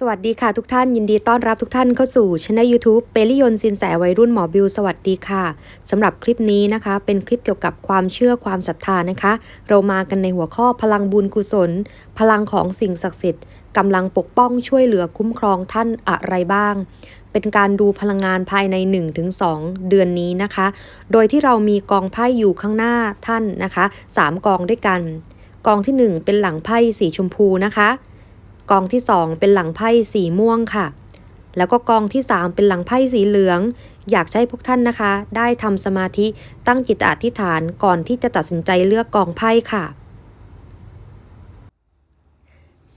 สวัสดีค่ะทุกท่านยินดีต้อนรับทุกท่านเข้าสู่ช่อง YouTube เปริยนสินแสวัยรุ่นหมอบิวสวัสดีค่ะสำหรับคลิปนี้นะคะ เป็นคลิปเกี่ยวกับความเชื่อความศรัทธานะคะ เรามากันในหัวข้อพลังบุญกุศล พลังของสิ่งศักดิ์สิทธิ์กำลังปกป้องช่วยเหลือคุ้มครองท่านอะไรบ้าง เป็นการดูพลังงานภายใน 1-2 เดือนนี้นะคะ โดยที่เรามีกองไพ่อยู่ข้างหน้าท่านนะคะสามกองด้วยกัน กองที่หนึ่งเป็นหลังไพ่สีชมพูนะคะ กองที่ 2 เป็นหลังไพ่สีม่วงค่ะ แล้วก็กองที่ 3 เป็นหลังไพ่สีเหลือง อยากให้พวกท่านนะคะ ได้ทำสมาธิตั้งจิตอธิษฐานก่อนที่จะตัดสินใจเลือกกองไพ่ค่ะ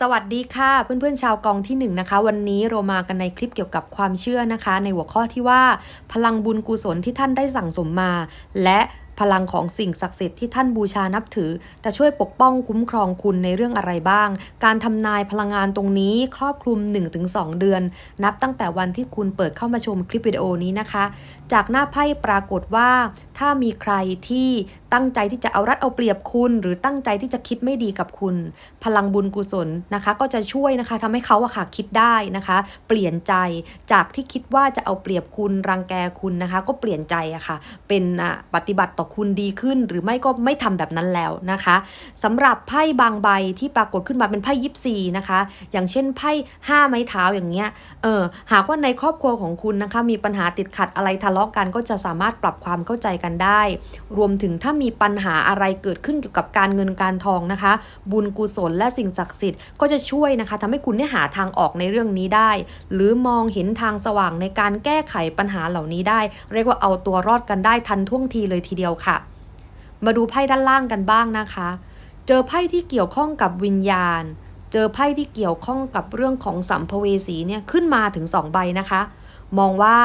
สวัสดีค่ะเพื่อนๆชาวกองที่1นงนะคะ วันนี้เรามากันในคลิปเกี่ยวกับความเชื่อนะคะ ในหัวข้อที่ว่า พลังบุญกุศลที่ท่านได้สั่งสมมา และ พลังของสิ่งศักดิ์สิทธิ์ที่ท่านบูชานับถือ จะช่วยปกป้องคุ้มครองคุณในเรื่องอะไรบ้าง การทำนายพลังงานตรงนี้ครอบคลุม 1-2 เดือน นับตั้งแต่วันที่คุณเปิดเข้ามาชมคลิปวิดีโอนี้นะคะ จากหน้าไพ่ปรากฏว่า ถ้ามีใครที่ตั้งใจที่จะเอารัดเอาเปรียบคุณ หรือตั้งใจที่จะคิดไม่ดีกับคุณ พลังบุญกุศลนะคะ ก็จะช่วยนะคะทำให้เขาอะค่ะคิดได้นะคะ เปลี่ยนใจจากที่คิดว่าจะเอาเปรียบคุณรังแกคุณนะคะ ก็เปลี่ยนใจอะค่ะ เป็นอะปฏิบัติต่อคุณดีขึ้น หรือไม่ก็ไม่ทำแบบนั้นแล้วนะคะสำหรับไพ่บางใบที่ปรากฏขึ้นมาเป็นไพ่ยิปซีนะคะ อย่างเช่นไพ่ห้าไม้เท้าอย่างเงี้ยเออหากว่าในครอบครัวของคุณนะคะมีปัญหาติดขัดอะไรทะเลาะกันก็จะสามารถปรับความเข้าใจกันได้ รวมถึงถ้ามีปัญหาอะไรเกิดขึ้นเกี่ยวกับการเงินการทองนะคะ บุญกุศลและสิ่งศักดิ์สิทธิ์ก็จะช่วยนะคะทำให้คุณได้หาทางออกในเรื่องนี้ได้ หรือมองเห็นทางสว่างในการแก้ไขปัญหาเหล่านี้ได้ เรียกว่าเอาตัวรอดกันได้ทันท่วงทีเลยทีเดียวค่ะ มาดูไพ่ด้านล่างกันบ้างนะคะ เจอไพ่ที่เกี่ยวข้องกับวิญญาณ เจอไพ่ที่เกี่ยวข้องกับเรื่องของสัมภเวสีเนี่ยขึ้นมาถึง 2 ใบนะคะ มองว่า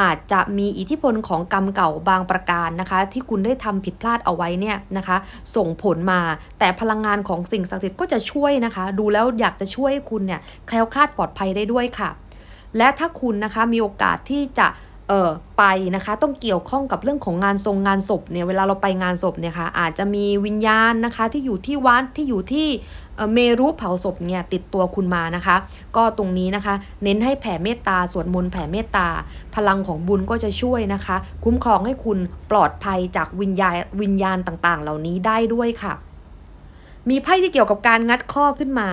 อาจจะมีอิทธิพลของกรรมเก่าบางประการนะคะ ที่คุณได้ทำผิดพลาดเอาไว้เนี่ยนะคะ ส่งผลมาแต่พลังงานของสิ่งศักดิ์สิทธิ์ก็จะช่วยนะคะ ดูแล้วอยากจะช่วยให้คุณเนี่ยแคล้วคลาดปลอดภัยได้ด้วยค่ะ และถ้าคุณนะคะมีโอกาสที่จะ เออไปนะคะต้องเกี่ยวข้องกับเรื่องของงานทรงงานศพเนี่ยเวลาเราไปงานศพเนี่ยค่ะอาจจะมีวิญญาณนะคะที่อยู่ที่วัดที่อยู่ที่เเมรุเผาศพเนี่ยติดตัวคุณมานะคะ ก็ตรงนี้นะคะ เน้นให้แผ่เมตตาสวดมนต์แผ่เมตตา พลังของบุญก็จะช่วยนะคะ คุ้มครองให้คุณปลอดภัยจากวิญญาณวิญญาณต่างๆ เหล่านี้ได้ด้วยค่ะมีไพ่ที่เกี่ยวกับการงัดข้อขึ้นมา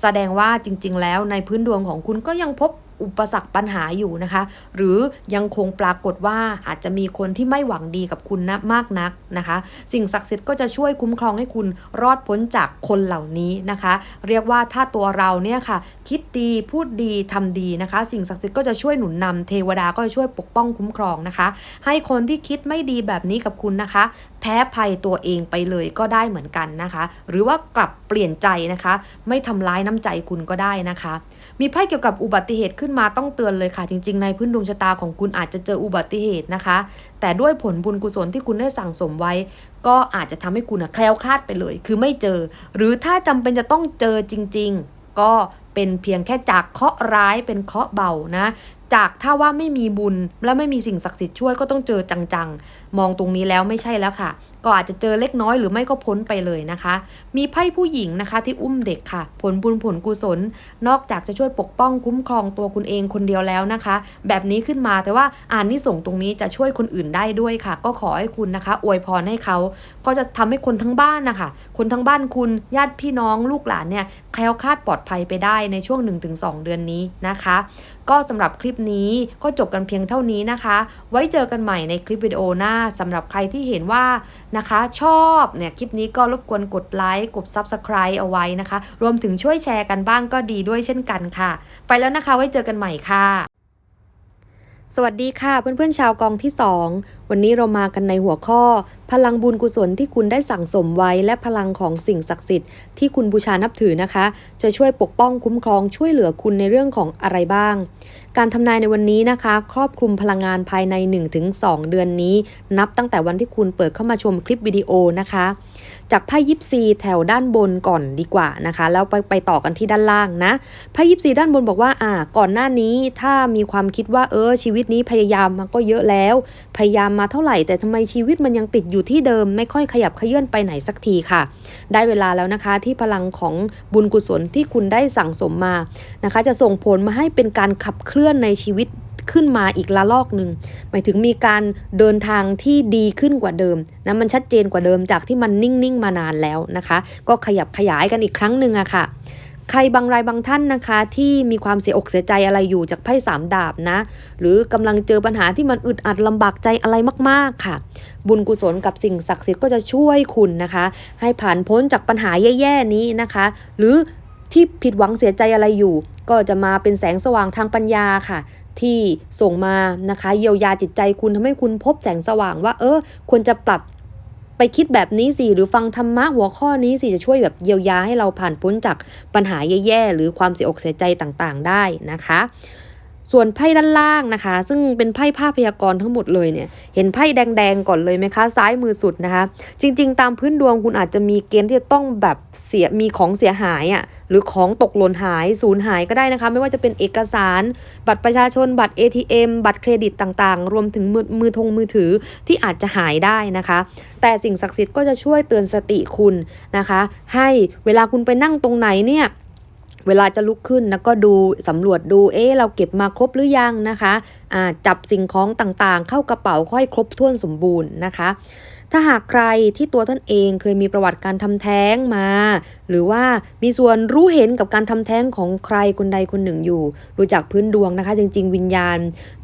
แสดงว่าจริง ๆ แล้วในพื้นดวงของคุณก็ยังพบ อุปสรรคปัญหาอยู่นะคะ หรือยังคงปรากฏว่าอาจจะมีคนที่ไม่หวังดีกับคุณนะมากนักนะคะ สิ่งศักดิ์สิทธิ์ก็จะช่วยคุ้มครองให้คุณรอดพ้นจากคนเหล่านี้นะคะ เรียกว่าถ้าตัวเราเนี่ยค่ะ คิดดีพูดดีทำดีนะคะ สิ่งศักดิ์สิทธิ์ก็จะช่วยหนุนนำเทวดาก็จะช่วยปกป้องคุ้มครองนะคะ ให้คนที่คิดไม่ดีแบบนี้กับคุณนะคะ พ้ภัยตัวเองไปเลยก็ได้เหมือนกันนะคะ หรือว่ากลับเปลี่ยนใจนะคะ ไม่ทำร้ายน้ำใจคุณก็ได้นะคะ มีไพ่เกี่ยวกับอุบัติเหตุขึ้นมาต้องเตือนเลยค่ะ จริง ๆ ในพื้นดวงชะตาของคุณอาจจะเจออุบัติเหตุนะคะ แต่ด้วยผลบุญกุศลที่คุณได้สั่งสมไว้ ก็อาจจะทำให้คุณอะแคล้วคลาดไปเลย คือไม่เจอ หรือถ้าจำเป็นจะต้องเจอจริง ๆ ก็เป็นเพียงแค่จากเคาะร้ายเป็นเคาะเบานะ จากถ้าว่าไม่มีบุญและไม่มีสิ่งศักดิ์สิทธิ์ช่วยก็ต้องเจอจังๆ มองตรงนี้แล้วไม่ใช่แล้วค่ะ ก็อาจจะเจอเล็กน้อยหรือไม่ก็พ้นไปเลยนะคะ มีไพ่ผู้หญิงนะคะที่อุ้มเด็กค่ะ ผลบุญผลกุศล นอกจากจะช่วยปกป้องคุ้มครองตัวคุณเองคนเดียวแล้วนะคะ แบบนี้ขึ้นมาแต่ว่าอ่านนิส่งตรงนี้จะช่วยคนอื่นได้ด้วยค่ะ ก็ขอให้คุณนะคะ อวยพรให้เขาก็จะทำให้คนทั้งบ้านนะคะคนทั้งบ้านคุณญาติพี่น้องลูกหลานเนี่ยแคล้วคลาดปลอดภัยไปได้ในช่วง 1-2 เดือนนี้นะคะ ก็สำหรับคลิปนี้ก็จบกันเพียงเท่านี้นะคะ ไว้เจอกันใหม่ในคลิปวิดีโอหน้าสำหรับใครที่เห็นว่านะคะ ชอบเนี่ยคลิปนี้ก็รบกวนกดไลค์กด Subscribe เอาไว้นะคะ รวมถึงช่วยแชร์กันบ้างก็ดีด้วยเช่นกันค่ะ ไปแล้วนะคะไว้เจอกันใหม่ค่ะ สวัสดีค่ะเพื่อนๆชาวกองที่ 2วันนี้เรามากันในหัวข้อ พลังบุญกุศลที่คุณได้สั่งสมไว้ และพลังของสิ่งศักดิ์สิทธิ์ที่คุณบูชานับถือนะคะ จะช่วยปกป้องคุ้มครองช่วยเหลือคุณในเรื่องของอะไรบ้าง การทำนายในวันนี้นะคะ ครอบคลุมพลังงานภายใน 1-2 เดือนนี้ นับตั้งแต่วันที่คุณเปิดเข้ามาชมคลิปวิดีโอนะคะ จากไพ่ยิปซีแถวด้านบนก่อนดีกว่านะคะ แล้วไปไปต่อกันที่ด้านล่างนะไพ่ยิปซีด้านบนบอกว่าอ่า ก่อนหน้านี้ถ้ามีความคิดว่าเออชีวิตนี้พยายามมาก็เยอะแล้วพยายามมาเท่าไหร่ แต่ทำไมชีวิตมันยังติดอยู่ที่เดิม ไม่ค่อยขยับเขยื่อนไปไหนสักทีค่ะ ได้เวลาแล้วนะคะที่พลังของบุญกุศลที่คุณได้สั่งสมมานะคะ จะส่งผลมาให้เป็นการขับเคลื่อนในชีวิตขึ้นมาอีกละลอกหนึ่งหมายถึงมีการเดินทางที่ดีขึ้นกว่าเดิมนะมันชัดเจนกว่าเดิมจากที่มันนิ่งๆมานานแล้วนะคะ ก็ขยับขยายกันอีกครั้งหนึ่งอะค่ะ ใครบางรายบางท่านนะคะ ที่มีความเสียอกเสียใจอะไรอยู่จากไพ่สามดาบนะ หรือกำลังเจอปัญหาที่มันอึดอัดลำบากใจอะไรมากๆค่ะ บุญกุศลกับสิ่งศักดิ์สิทธิ์ก็จะช่วยคุณนะคะ ให้ผ่านพ้นจากปัญหาแย่ๆนี้นะคะ หรือที่ผิดหวังเสียใจอะไรอยู่ ก็จะมาเป็นแสงสว่างทางปัญญาค่ะ ที่ส่งมานะคะ เยียวยาจิตใจคุณทำให้คุณพบแสงสว่างว่า เออควรจะปรับ ไปคิดแบบนี้สิหรือฟังธรรมะหัวข้อนี้สิจะช่วยแบบเยียวยาให้เราผ่านพ้นจากปัญหาแย่ๆหรือความเสียอกเสียใจต่างๆ ได้นะคะ ส่วนไพ่ด้านล่างนะคะ ซึ่งเป็นไพ่ภาพพยากรณ์ทั้งหมดเลยเนี่ย เห็นไพ่แดงๆก่อนเลยไหมคะ ซ้ายมือสุดนะคะ จริง ๆ ตามพื้นดวงคุณอาจจะมีเกณฑ์ที่จะต้องแบบเสียมีของเสียหายอะ่ะหรือของตกหล่นหายสูญหายก็ได้นะคะ ไม่ว่าจะเป็นเอกสาร บัตรประชาชน บัตร ATM บัตรเครดิตต่างๆ รวมถึงมือมือทงมือถือที่อาจจะหายได้นะคะ แต่สิ่งศักดิ์สิทธิ์ก็จะช่วยเตือนสติคุณนะคะ ให้เวลาคุณไปนั่งตรงไหนเนี่ย เวลาจะลุกขึ้นแล้วก็ดูสำรวจดูเอ๊ะเราเก็บมาครบหรือยังนะคะอ่าจับสิ่งของต่างๆ เข้ากระเป๋าค่อยครบถ้วนสมบูรณ์นะคะถ้าหากใครที่ตัวท่านเองเคยมีประวัติการทำแท้งมา หรือว่ามีส่วนรู้เห็นกับการทำแท้งของใครคนใดคนหนึ่งอยู่ รู้จักพื้นดวงนะคะ จริง ๆ วิญญาณ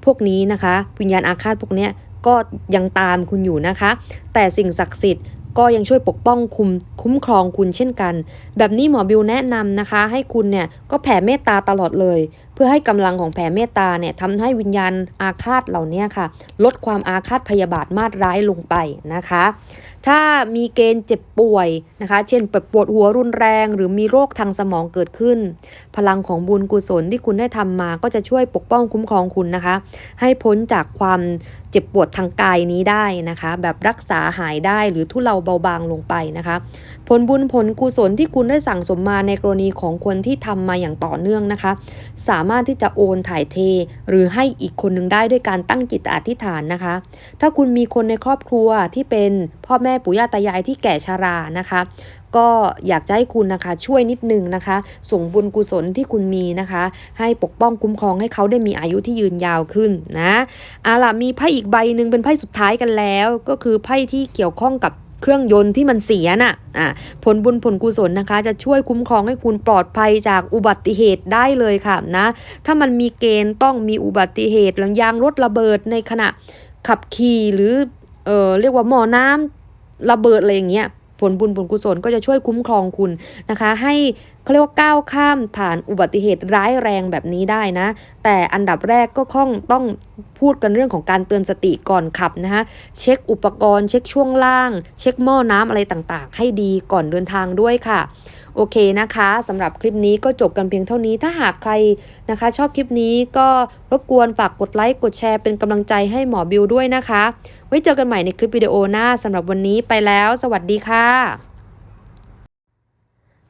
พวกนี้นะคะ วิญญาณอาฆาตพวกเนี้ยก็ยังตามคุณอยู่นะคะ แต่สิ่งศักดิ์สิทธิ์ ก็ยังช่วยปกป้องคุมคุ้มครองคุณเช่นกัน แบบนี้หมอบิวแนะนำนะคะ ให้คุณเนี่ยก็แผ่เมตตาตลอดเลย เพื่อให้กำลังของแผ่เมตตาเนี่ยทำให้วิญญาณอาฆาตเหล่านี้ค่ะ ลดความอาฆาตพยาบาทมาดร้ายลงไปนะคะ ถ้ามีเกณฑ์เจ็บป่วยนะคะ เช่นปวดหัวรุนแรง หรือมีโรคทางสมองเกิดขึ้น พลังของบุญกุศลที่คุณได้ทำมา ก็จะช่วยปกป้องคุ้มครองคุณนะคะ ให้พ้นจากความเจ็บปวดทางกายนี้ได้นะคะ แบบรักษาหายได้หรือทุเลาเบาบางลงไปนะคะ ผลบุญผลกุศลที่คุณได้สั่งสมมาในกรณีของคนที่ทำมาอย่างต่อเนื่องนะคะ สามารถที่จะโอนถ่ายเท หรือให้อีกคนหนึ่งได้ด้วยการตั้งจิตอธิษฐานนะคะ ถ้าคุณมีคนในครอบครัวที่เป็นพ่อแม่ม่ปู่ย่าตายายที่แก่ชรานะคะ ก็อยากจะให้คุณนะคะช่วยนิดนึงนะคะ ส่งบุญกุศลที่คุณมีนะคะ ให้ปกป้องคุ้มครองให้เขาได้มีอายุที่ยืนยาวขึ้นนะเอาล่ะมีไพ่อีกใบหนึ่งเป็นไพ่สุดท้ายกันแล้ว ก็คือไพ่ที่เกี่ยวข้องกับเครื่องยนต์ที่มันเสียน่ะอะผลบุญผลกุศลนะคะ จะช่วยคุ้มครองให้คุณปลอดภัยจากอุบัติเหตุได้เลยค่ะนะ ถ้ามันมีเกณฑ์ต้องมีอุบัติเหตุหลังยางรถระเบิดในขณะขับขี่หรือเออเรียกว่าหม้อน้ำ ระเบิดอะไรอย่างเงี้ยผลบุญผลกุศลก็จะช่วยคุ้มครองคุณนะคะ ให้เขาเรียกว่าก้าวข้ามผ่านอุบัติเหตุร้ายแรงแบบนี้ได้นะ แต่อันดับแรกก็ข้องต้องพูดกันเรื่องของการเตือนสติก่อนขับนะคะเช็คอุปกรณ์ เช็คช่วงล่าง เช็คหม้อน้ำอะไรต่างๆ ให้ดีก่อนเดินทางด้วยค่ะ โอเคนะคะสำหรับคลิปนี้ก็จบกันเพียงเท่านี้ถ้าหากใครนะคะ ชอบคลิปนี้ก็รบกวนฝากกดไลค์กดแชร์เป็นกำลังใจให้หมอบิวด้วยนะคะ ไว้เจอกันใหม่ในคลิปวิดีโอหน้าสำหรับวันนี้ไปแล้ว สวัสดีค่ะ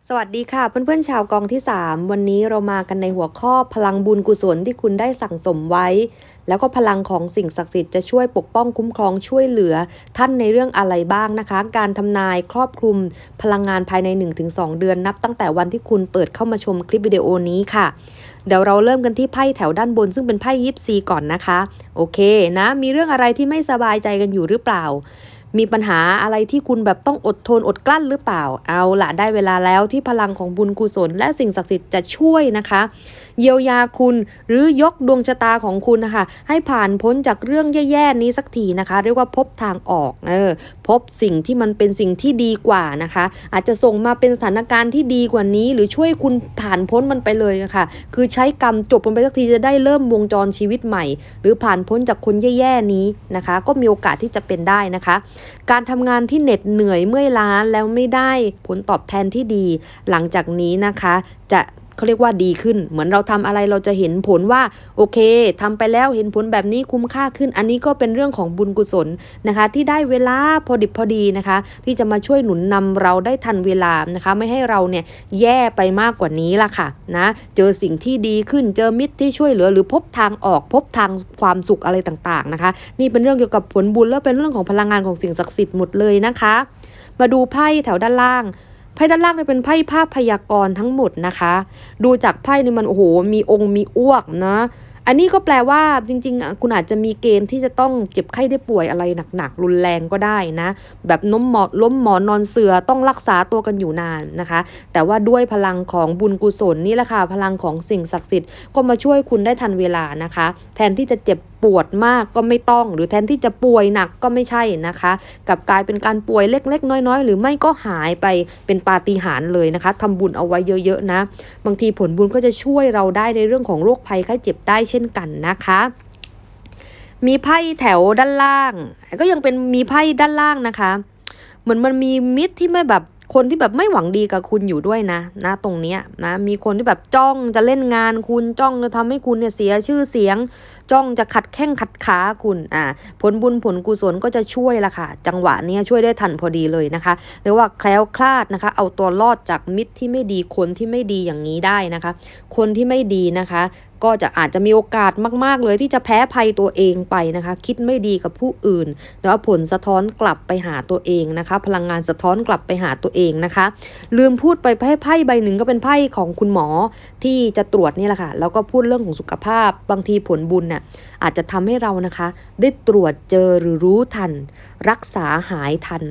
สวัสดีค่ะเพื่อนๆชาวกองที่ 3 วันนี้เรามากันในหัวข้อพลังบุญกุศลที่คุณได้สั่งสมไว้ แล้วก็พลังของสิ่งศักดิ์สิทธิ์จะช่วยปกป้องคุ้มครองช่วยเหลือ ท่านในเรื่องอะไรบ้างนะคะ การทำนายครอบคลุมพลังงานภายใน 1-2 เดือนนับตั้งแต่วันที่คุณเปิดเข้ามาชมคลิปวิดีโอนี้ค่ะ เดี๋ยวเราเริ่มกันที่ไพ่แถวด้านบน ซึ่งเป็นไพ่ยิปซีก่อนนะคะ โอเคนะ มีเรื่องอะไรที่ไม่สบายใจกันอยู่หรือเปล่า มีปัญหาอะไรที่คุณแบบต้องอดทนอดกลั้นหรือเปล่า เอาละได้เวลาแล้วที่พลังของบุญกุศล และสิ่งศักดิ์สิทธิ์จะช่วยนะคะ เยียวยาคุณหรือยกดวงชะตาของคุณนะคะ ให้ผ่านพ้นจากเรื่องแย่ๆนี้สักทีนะคะ เรียกว่าพบทางออกเออพบสิ่งที่มันเป็นสิ่งที่ดีกว่านะคะ อาจจะส่งมาเป็นสถานการณ์ที่ดีกว่านี้ หรือช่วยคุณผ่านพ้นมันไปเลยะค่ะ คือใช้กรรมจบมันไปสักทีจะได้เริ่มวงจรชีวิตใหม่ หรือผ่านพ้นจากคนแย่ๆนี้นะคะ ก็มีโอกาสที่จะเป็นได้นะคะการทำงานที่เหน็ดเหนื่อยเมื่อยล้าแล้วไม่ได้ผลตอบแทนที่ดี หลังจากนี้นะคะ จะ เขาเรียกว่าดีขึ้น เหมือนเราทำอะไรเราจะเห็นผลว่าโอเคทำไปแล้วเห็นผลแบบนี้คุ้มค่าขึ้น อันนี้ก็เป็นเรื่องของบุญกุศลนะคะ ที่ได้เวลาพอดิบพอดีนะคะ ที่จะมาช่วยหนุนนำเราได้ทันเวลานะคะ ไม่ให้เราเนี่ยแย่ไปมากกว่านี้ล่ะค่ะนะเจอสิ่งที่ดีขึ้นเจอมิตรที่ช่วยเหลือ หรือพบทางออกพบทางความสุขอะไรต่างๆนะคะ นี่เป็นเรื่องเกี่ยวกับผลบุญแล้วเป็นเรื่องของพลังงานของสิ่งศักดิ์สิทธิ์หมดเลยนะคะ มาดูไพ่แถวด้านล่าง ไพ่ด้านล่างเนี่ยเป็นไพ่ภาพพยากรณ์ทั้งหมดนะคะ ดูจากไพ่นี่มันโอ้โหมีองค์มีอ้วกนะอันนี้ก็แปลว่าจริงๆ คุณอาจจะมีเกณฑ์ที่จะต้องเจ็บไข้ได้ป่วยอะไรหนักๆ รุนแรงก็ได้นะ แบบน้มหมอนล้มหมอนนอนเสือต้องรักษาตัวกันอยู่นานนะคะ แต่ว่าด้วยพลังของบุญกุศลนี่แหละค่ะพลังของสิ่งศักดิ์สิทธิ์ก็มาช่วยคุณได้ทันเวลานะคะ แทนที่จะเจ็บ ปวดมากก็ไม่ต้อง หรือแทนที่จะป่วยหนักก็ไม่ใช่นะคะ กับกลายเป็นการป่วยเล็ก ๆ น้อย ๆ หรือไม่ก็หายไปเป็นปาฏิหาริย์เลยนะคะทำบุญเอาไว้เยอะ ๆ นะ บางทีผลบุญก็จะช่วยเราได้ในเรื่องของโรคภัยไข้เจ็บได้เช่นกันนะคะมีไพ่แถวด้านล่าง ก็ยังเป็นมีไพ่ด้านล่างนะคะ เหมือนมันมีมิตรที่ไม่แบบคนที่แบบไม่หวังดีกับคุณอยู่ด้วยนะนะตรงเนี้ยนะมีคนที่แบบจ้องจะเล่นงานคุณจ้องจะทำให้คุณเนี่ยเสียชื่อเสียงจ้องจะขัดแข้งขัดขาคุณอ่าผลบุญผลกุศลก็จะช่วยละค่ะ จังหวะนี้ช่วยได้ทันพอดีเลยนะคะเรียกว่าแคล้วคลาดนะคะ เอาตัวรอดจากมิตรที่ไม่ดีคนที่ไม่ดีอย่างนี้ได้นะคะ คนที่ไม่ดีนะคะ ก็จะอาจจะมีโอกาสมาก ๆ เลยที่จะแพ้ภัยตัวเองไปนะคะ คิดไม่ดีกับผู้อื่น แล้วผลสะท้อนกลับไปหาตัวเองนะคะ พลังงานสะท้อนกลับไปหาตัวเองนะคะ ลืมพูดไปไพ่ไพ่ใบหนึ่งก็เป็นไพ่ของคุณหมอที่จะตรวจนี่แหละค่ะแล้วก็พูดเรื่องของสุขภาพบางทีผลบุญน่ะอาจจะทำให้เรานะคะ ได้ตรวจเจอหรือรู้ทัน รักษาหายทัน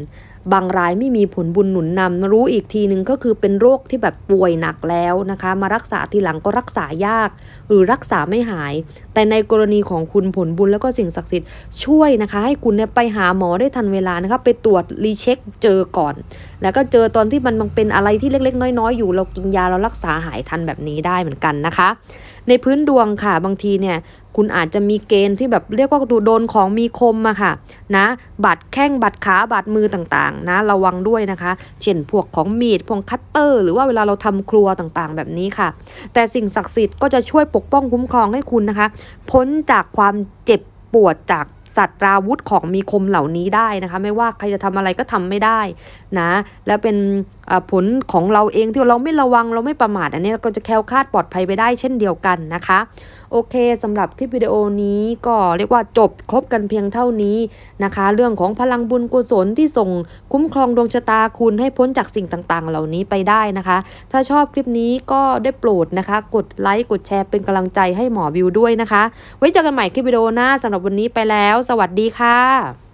บางรายไม่มีผลบุญหนุนนำรู้อีกทีนึงก็คือเป็นโรคที่แบบป่วยหนักแล้วนะคะ มารักษาทีหลังก็รักษายาก หรือรักษาไม่หาย แต่ในกรณีของคุณผลบุญแล้วก็สิ่งศักดิ์สิทธิ์ช่วยนะคะ ให้คุณเนี่ยไปหาหมอได้ทันเวลานะคะไปตรวจรีเช็คเจอก่อน แล้วก็เจอตอนที่มันมันเป็นอะไรที่เล็ก ๆ น้อยๆ อยู่เรากินยาเรารักษาหายทันแบบนี้ได้เหมือนกันนะคะ ในพื้นดวงค่ะบางทีเนี่ย คุณอาจจะมีเกณฑ์ที่แบบเรียกว่าดูโดนของมีคมอะค่ะนะบาดแข้งบาดขาบาดมือต่างๆ นะระวังด้วยนะคะ เช่นพวกของมีดพวกคัตเตอร์ หรือว่าเวลาเราทำครัวต่างๆ แบบนี้ค่ะ แต่สิ่งศักดิ์สิทธิ์ก็จะช่วยปกป้องคุ้มครองให้คุณนะคะ พ้นจากความเจ็บปวดจาก สัตราวุธของมีคมเหล่านี้ได้นะคะ ไม่ว่าใครจะทำอะไรก็ทำไม่ได้นะ แล้วเป็นผลของเราเองที่เราไม่ระวังเราไม่ประมาท อันนี้เราก็จะแคล้วคลาดปลอดภัยไปได้เช่นเดียวกันนะคะ โอเคสำหรับคลิปวิดีโอนี้ก็เรียกว่าจบครบกันเพียงเท่านี้นะคะ เรื่องของพลังบุญกุศลที่ส่งคุ้มครองดวงชะตาคุณให้พ้นจากสิ่งต่างๆ เหล่านี้ไปได้นะคะ ถ้าชอบคลิปนี้ก็ได้โปรดนะคะ กดไลค์กดแชร์เป็นกำลังใจให้หมอวิวด้วยนะคะ ไว้เจอกันใหม่คลิปวิดีโอหน้าสำหรับวันนี้ไปแล้วสวัสดีค่ะ